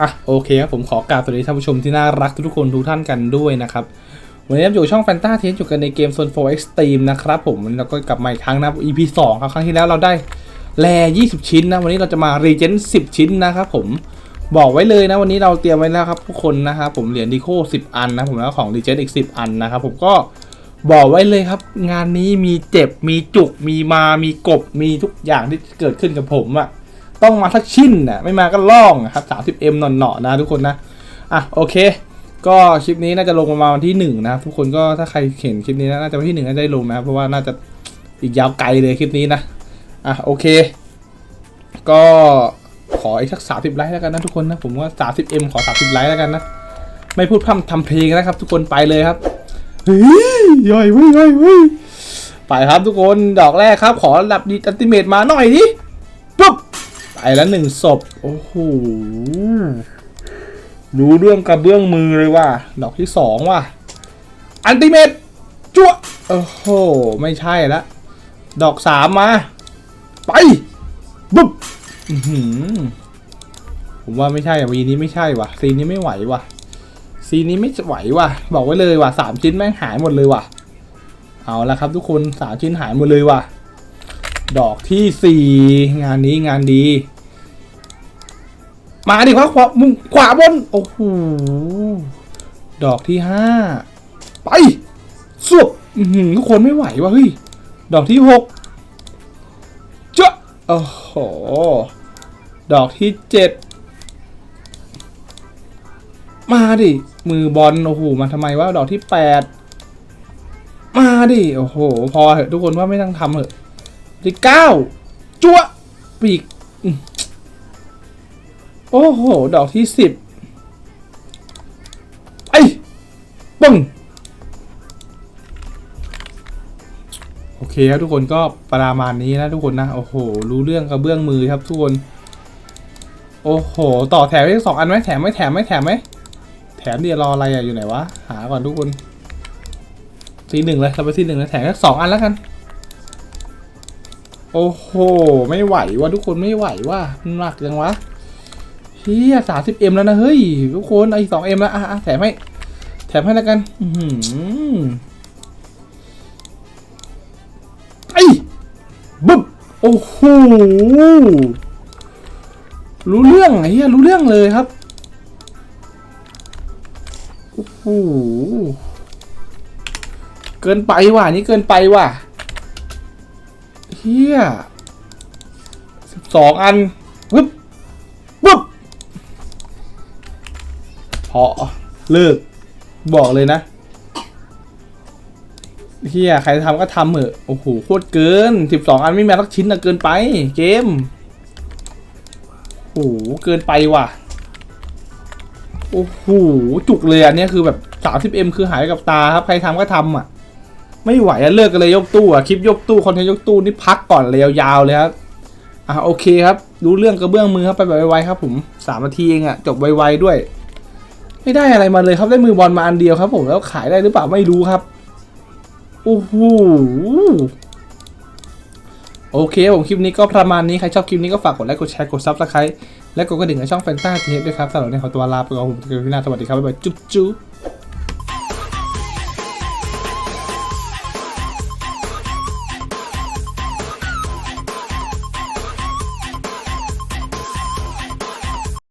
อะโอเคครับผมขอกราบสวัสดีท่านผู้ชมที่น่ารักทุกคนทุกท่านกันด้วยนะครับวันนี้อยู่ช่องแฟนตาเทสอยู่กันในเกม Zone 4 Extreme นะครับผมวันนี้เราก็กลับมาอีกครั้งนะ EP 2ครับครั้งที่แล้วเราได้แล20 ชิ้นนะ วันนี้เราจะมา Regen 10 ชิ้นนะครับผมบอกไว้เลยนะวันนี้เราเตรียมไว้แล้วครับทุกคนนะครับผมเหรียญดีโค10 อันนะผมแล้วของ Regen อีก 10 อันนะครับผมก็บอกไว้เลยครับ งานนี้มีเจ็บมีจุกมีมามีกบมีทุกอย่างที่เกิดขึ้นกับผมอะ ต้องมาสักชิ้นนะไม่มาก็ล่องครับ 30m หน่อๆนะทุกคนนะอะโอเค ก็คลิปนี้น่าจะลงประมาณวันที่หนึ่งนะทุกคนก็ถ้าใครเห็นคลิปนี้น่าจะวันที่หนึ่งน่าจะได้ลงนะเพราะว่าน่าจะอีกยาวไกลเลยคลิปนี้นะอะโอเค ก็ขออีกสักสามสิบไลค์แล้วกันนะทุกคนนะผมว่าสามสิบเอ็มขอสามสิบไลค์แล้วกันนะไม่พูดพร่ำทำเพลงนะครับ ทุกคนไปเลยครับเฮ้ยย่อยเว้ยย่อยเว้ยไปครับทุกคนดอกแรกครับ ขอระดับดีอัลติเมตมาหน่อยดิ ไปแล้วหนึ่งศพ โอ้โห รู้เรื่องกระเบื้องมือเลยว่ะ ดอกที่สองว่ะ อันติเมตจั่วโอ้โห ไม่ใช่ละ ดอกสามมา ไป บุ๊บหือผมว่าไม่ใช่อะวีนี้ไม่ใช่ว่ะ ซีนนี้ไม่ไหวว่ะ ซีนนี้ไม่ไหวว่ะ บอกไว้เลยว่ะสามชิ้นแม่งหายหมดเลยว่ะ เอาละครับทุกคนสามชิ้นหายหมดเลยว่ะ ดอกที่สี่งานนี้งานดี มาดิขวาขวามุมขวาบน โอ้โห ดอกที่ห้า ไปสวบอื้อหือทุกคนไม่ไหววะเฮ้ย ดอกที่หกเจ้าโอ้โห ดอกที่เจ็ด มาดิ มือบอล โอ้โห มาทำไมวะ ดอกที่แปด มาดิ โอ้โห พอเหอะทุกคนว่าไม่ต้องทำเหอะ ที่เก้าจั่วปีก โอ้โห ดอกที่สิบไอ้ปึ้งโอเคครับทุกคนก็ประมาณนี้นะทุกคนนะ โอ้โห รู้เรื่องกระเบื้องมือครับทุกคน โอ้โห ต่อแถมได้สองอันไหมแถมไหมแถมไหมแถมไหมแถมเดียวรออะไรอะอยู่ไหนวะ หาก่อนทุกคนทีหนึ่งเลยเราไปทีหนึ่งเลยแถมแค่สองอันแล้วกัน โอ้โห ไม่ไหวว่ะทุกคนไม่ไหวว่ะหนักจังวะ เฮียสามสิบเอ็มแล้วนะเฮ้ยทุกคนไอ้สองเอ็มแล้วอะแถมให้แถมให้แล้วกันอืไอ้บึ๊บโอ้โหรู้เรื่องไอ้เฮียรู้เรื่องเลยครับโอ้โหเกินไปว่ะนี่เกินไปว่ะเฮียสิบสองอันบปึ๊บ พอเลิก บอกเลยนะเฮียใครทำก็ทำเหอะโอ้โหโคตรเกินสิบสองอันไม่แม้สักชิ้นนะเกินไป เกมโอ้โหเกินไปว่ะโอ้โหจุกเลยอันนี้คือแบบสามสิบเอ็มคือหายกับตาครับใครทำก็ทำอะ ไม่ไหวอะเลิกกันเลยยกตู้อะคลิปยกตู้คอนเทนต์ยกตู้นี่พักก่อนเลยยาวๆเลยครับอะโอเคครับ รู้เรื่องกระเบื้องมือครับไปแบบไวๆครับผมสามนาทีเองอะจบไวๆด้วย ไม่ได้อะไรมาเลยครับได้มือบอลมาอันเดียวครับ ผมแล้วขายได้หรือเปล่าไม่รู้ครับโอ้โหโอเคผมคลิปนี้ก็ประมาณนี้ ใครชอบคลิปนี้ก็ฝากกดไลค์กดแชร์กดซับสไครต์และกดกระดิ่งในช่องแฟนตาทีด้วยครับสำหรับในขอตัวลาไปก่อนผมเจอกันที่หน้าสวัสดีครับบ๊ายบายจุ๊บจุ๊บ